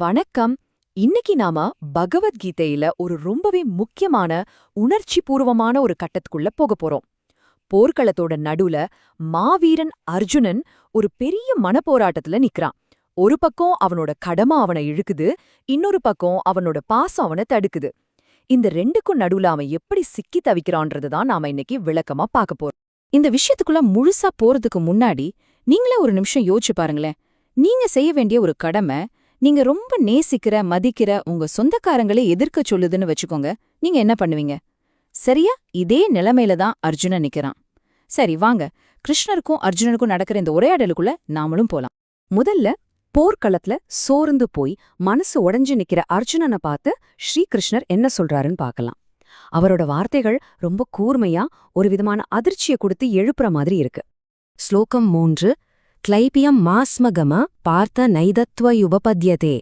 வணக்கம். இன்னைக்கு நாம பகவத்கீதையில ஒரு ரொம்பவே முக்கியமான உணர்ச்சி பூர்வமான ஒரு கட்டத்துக்குள்ள போக போறோம். போர்க்களத்தோட நடுவுல மாவீரன் அர்ஜுனன் ஒரு பெரிய மனப்போராட்டத்துல நிக்கிறான். ஒரு பக்கம் அவனோட கடமை அவனை இழுக்குது இன்னொரு பக்கம் அவனோட பாசம் அவனை தடுக்குது. இந்த ரெண்டுக்கும் நடுவுல அவன் எப்படி சிக்கி தவிக்கிறான்றது தான் நாம இன்னைக்கு விளக்கமா பார்க்க போறோம். இந்த விஷயத்துக்குள்ள முழுசா போறதுக்கு முன்னாடி நீங்களே ஒரு நிமிஷம் யோசிச்சு பாருங்களேன். நீங்க செய்ய வேண்டிய ஒரு கடமை நீங்க ரொம்ப நேசிக்கிற மதிக்கிற உங்க சொந்தக்காரங்களே எதிர்க்க சொல்லுதுன்னு வச்சுக்கோங்க. நீங்க என்ன பண்ணுவீங்க? சரியா? இதே நிலைமையில தான் அர்ஜுனன் நிக்கிறான். சரி வாங்க. கிருஷ்ணருக்கும் அர்ஜுனனுக்கும் நடக்கிற இந்த உரையாடலுக்குள்ள நாமளும் போலாம். முதல்ல போர்க்களத்துல சோர்ந்து போய் மனசு உடைஞ்சு நிக்கிற அர்ஜுனனை பார்த்து ஸ்ரீகிருஷ்ணர் என்ன சொல்றாருன்னு பார்க்கலாம். அவரோட வார்த்தைகள் ரொம்ப கூர்மையா ஒரு விதமான அதிர்ச்சியை கொடுத்து எழுப்புற மாதிரி இருக்கு. ஸ்லோகம் மூன்று கிளைபியம் மாஸ்மகம பார்த்த நைதத்வயுபபத்யதே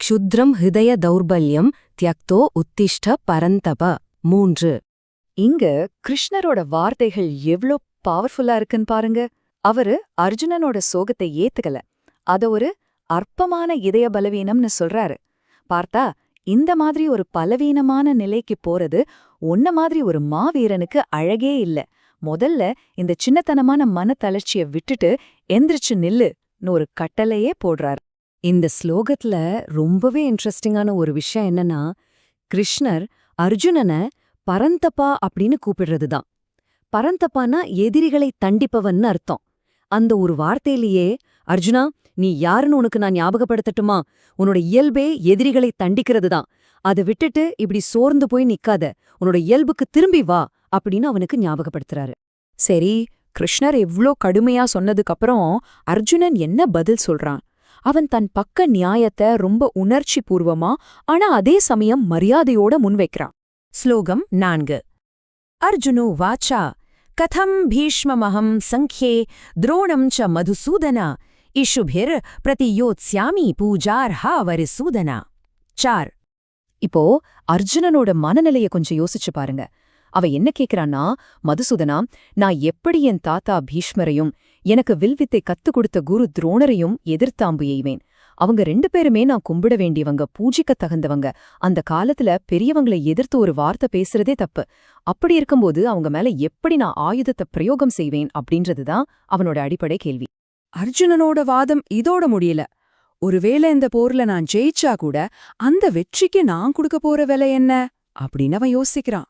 க்ஷுத்ரம் ஹிருதய தௌர்பல்யம் தியக்தோ உத்திஷ்ட பரந்தப. மூன்று. இங்க கிருஷ்ணரோட வார்த்தைகள் எவ்ளோ பவர்ஃபுல்லா இருக்குன்னு பாருங்க. அவரு அர்ஜுனனோட சோகத்தை ஏத்துக்கல. அத ஒரு அற்பமான இதய பலவீனம்னு சொல்றாரு. பார்த்தா இந்த மாதிரி ஒரு பலவீனமான நிலைக்கு போறது ஒன்ன மாதிரி ஒரு மாவீரனுக்கு அழகே இல்ல. முதல்ல இந்த சின்னத்தனமான மனத்தளர்ச்சியை விட்டுட்டு எந்திரிச்சு நில்லுன்னு ஒரு கட்டளையே போடுறார். இந்த ஸ்லோகத்துல ரொம்பவே இன்ட்ரெஸ்டிங்கான ஒரு விஷயம் என்னன்னா கிருஷ்ணர் அர்ஜுனனை பரந்தப்பா அப்படின்னு கூப்பிடுறதுதான். பரந்தப்பானா எதிரிகளை தண்டிப்பவன்னு அர்த்தம். அந்த ஒரு வார்த்தையிலேயே அர்ஜுனா நீ யாருன்னு உனக்கு நான் ஞாபகப்படுத்தட்டுமா? உன்னோட இயல்பே எதிரிகளை தண்டிக்கிறது தான் அதை விட்டுட்டு இப்படி சோர்ந்து போய் நிக்காத. உன்னோட இயல்புக்கு திரும்பி வா அப்படின்னு அவனுக்கு ஞாபகப்படுத்துறாரு. சரி கிருஷ்ணர் எவ்ளோ கடுமையா சொன்னதுக்கப்புறம் அர்ஜுனன் என்ன பதில் சொல்றான்? அவன் தன் பக்க நியாயத்தை ரொம்ப உணர்ச்சி பூர்வமா ஆனா அதே சமயம் மரியாதையோட முன்வைக்கிறான். ஸ்லோகம் நான்கு. அர்ஜுனோ வாச்சா! கதம் பீஷ்மமஹம் சங்கே துரோணம் ச மதுசூதனா இஷுபிர் பிரதியோத்ஸ்யாமி பூஜார்ஹா வரிசூதனா சார் இப்போ அர்ஜுனனோட மனநிலைய கொஞ்சம் யோசிச்சு பாருங்க. அவ என்ன கேக்குறான்னா மதுசூதனா நான் எப்படி என் தாத்தா பீஷ்மரையும் எனக்கு வில்வித்தை கத்துக் கொடுத்த குரு துரோணரையும் எதிர்த்தாம்பு எய்வேன். அவங்க ரெண்டு பேருமே நான் கும்பிட வேண்டியவங்க பூஜிக்க தகுந்தவங்க. அந்த காலத்துல பெரியவங்களை எதிர்த்து ஒரு வார்த்தை பேசுறதே தப்பு. அப்படி இருக்கும்போது அவங்க மேல எப்படி நான் ஆயுதத்தை பிரயோகம் செய்வேன்? அப்படின்றதுதான் அவனோட அடிப்படை கேள்வி. அர்ஜுனனோட வாதம் இதோட முடியல. ஒருவேளை இந்த போர்ல நான் ஜெயிச்சா கூட அந்த வெற்றிக்கு நான் கொடுக்க போற விலை என்ன? அப்படின்னு அவன் யோசிக்கிறான்.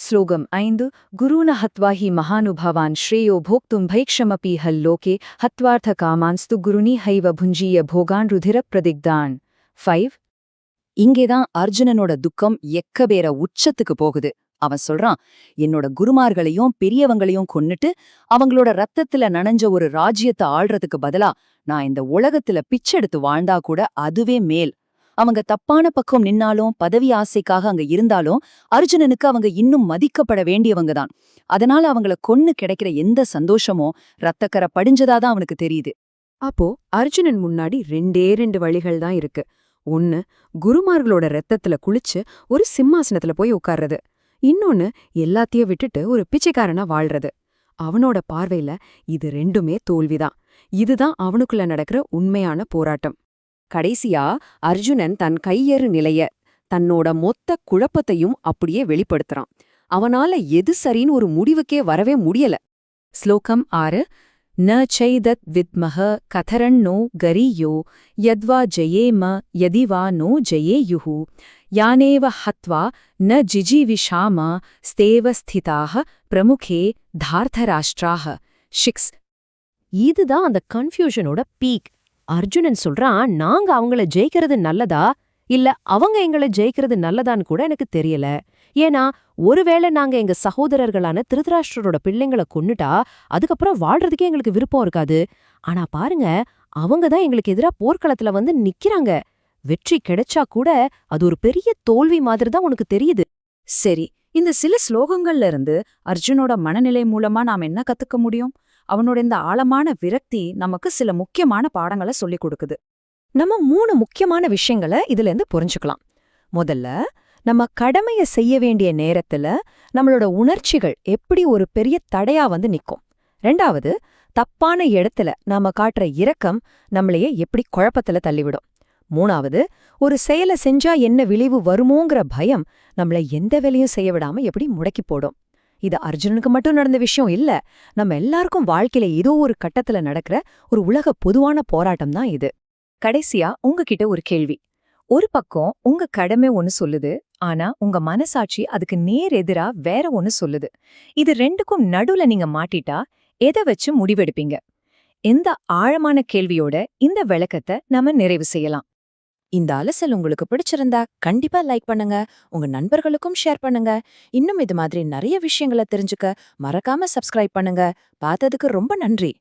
ஸ்லோகம் ஐந்து குருன ஹத்வா ஹி மகானுபவான் ஸ்ரேயோ போக்தும் பைக்ஷமபி ஹல்லோகே ஹத்வார்த்த காமான்ஸ்து குருனி ஹைவ புஞ்சிய போகான் ருதிர பிரதிக்தான். ஃபைவ் இங்கேதான் அர்ஜுனனோட துக்கம் எக்கபேர உச்சத்துக்கு போகுது. அவன் சொல்றான் என்னோட குருமார்களையும் பெரியவங்களையும் கொன்னுட்டு அவங்களோட ரத்தத்துல நனைஞ்ச ஒரு ராஜ்யத்தை ஆள்றதுக்கு பதிலா நான் இந்த உலகத்துல பிச்செடுத்து வாழ்ந்தா கூட அதுவே மேல். அவங்க தப்பான பக்கம் நின்னாலும் பதவி ஆசைக்காக அங்க இருந்தாலும் அர்ஜுனனுக்கு அவங்க இன்னும் மதிக்கப்பட வேண்டியவங்க தான். அதனால அவங்கள கொன்னு கிடைக்கிற எந்த சந்தோஷமோ ரத்தக்கரை படிஞ்சதாதான் அவனுக்கு தெரியுது. அப்போ அர்ஜுனன் முன்னாடி ரெண்டே ரெண்டு வழிகள் தான் இருக்கு. ஒன்னு குருமார்களோட ரத்தத்துல குளிச்சு ஒரு சிம்மாசனத்துல போய் உட்கார்றது. இன்னொன்னு எல்லாத்தையும் விட்டுட்டு ஒரு பிச்சைக்காரனா வாழ்றது. அவனோட பார்வையில இது ரெண்டுமே தோல்விதான். இதுதான் அவனுக்குள்ள நடக்கிற உண்மையான போராட்டம். கடைசியா அர்ஜுனன் தன் கையெறு நிலைய தன்னோட மொத்த குழப்பத்தையும் அப்படியே வெளிப்படுத்துறான். அவனால எது சரின்னு ஒரு முடிவுக்கே வரவே முடியல. ஸ்லோகம் ஆறு. ந சைதத் வித்மஹ கதரண்ணோ கரியோ யத்வா ஜெயேம யதிவா நோ ஜெயேயுஹு. யானேவ ஹத்வா ந ஜிஜீவிஷாம ஸ்தேவ ஸ்திதாக பிரமுகே தார்த்தராஷ்டிராக ஷிக்ஸ். இதுதான் அந்த கன்ஃபியூஷனோட பீக் அர்ஜுனன் சொல்றான் நாங்க அவங்கள ஜெயிக்கிறது நல்லதா? இல்ல அவங்க எங்கள ஜெயிக்கிறது நல்லதான்னு கூட எனக்கு தெரியல. ஏன்னா ஒருவேளை நாங்க எங்க சகோதரர்களான திருதராஷ்டிரரோட பிள்ளைங்கள கொன்னுட்டா அதுக்கப்புறம் வாழ்றதுக்கே எங்களுக்கு விருப்பம் இருக்காது. ஆனா பாருங்க அவங்க தான் எங்களுக்கு எதிரா போர்க்களத்துல வந்து நிக்கிறாங்க. வெற்றி கிடைச்சா கூட அது ஒரு பெரிய தோல்வி மாதிரி தான் உனக்கு தெரியுது. சரி இந்த சில ஸ்லோகங்கள்ல இருந்து அர்ஜுனோட மனநிலை மூலமா நாம் என்ன கத்துக்க முடியும்? அவனோட இந்த ஆழமான விரக்தி நமக்கு சில முக்கியமான பாடங்களை சொல்லிக் கொடுக்குது. நம்ம மூணு முக்கியமான விஷயங்களை இதுல இருந்து புரிஞ்சுக்கலாம். முதல்ல நம்ம கடமைய செய்ய வேண்டிய நேரத்துல நம்மளோட உணர்ச்சிகள் எப்படி ஒரு பெரிய தடையா வந்து நிக்கும்? ரெண்டாவது தப்பான இடத்துல நாம காட்டுற இரக்கம் நம்மளையே எப்படி குழப்பத்துல தள்ளிவிடும்? மூணாவது ஒரு செயலை செஞ்சா என்ன விளைவு வருமோங்கிற பயம் நம்மள எந்த வேலையும் செய்ய விடாம எப்படி முடக்கி போடும். இது அர்ஜுனனுக்கு மட்டும் நடந்த விஷயம் இல்ல நம்ம எல்லாருக்கும் வாழ்க்கையில ஏதோ ஒரு கட்டத்துல நடக்கிற ஒரு உலக பொதுவான போராட்டம் தான் இது. கடைசியா உங்ககிட்ட ஒரு கேள்வி. ஒரு பக்கம் உங்க கடமை ஒன்னு சொல்லுது ஆனா உங்க மனசாட்சி அதுக்கு நேர் எதிரா வேற ஒன்னு சொல்லுது. இது ரெண்டுக்கும் நடுவுல நீங்க மாட்டிட்டா எதை வச்சு முடிவெடுப்பீங்க? எந்த ஆழமான கேள்வியோட இந்த விளக்கத்தை நாம நிறைவு செய்யலாம். இந்த அலசல் உங்களுக்கு பிடிச்சிருந்தா கண்டிப்பா லைக் பண்ணுங்க உங்க நண்பர்களுக்கும் ஷேர் பண்ணுங்க. இன்னும் இது மாதிரி நிறைய விஷயங்களை தெரிஞ்சுக்க மறக்காம சப்ஸ்கிரைப் பண்ணுங்க. பார்த்ததுக்கு ரொம்ப நன்றி.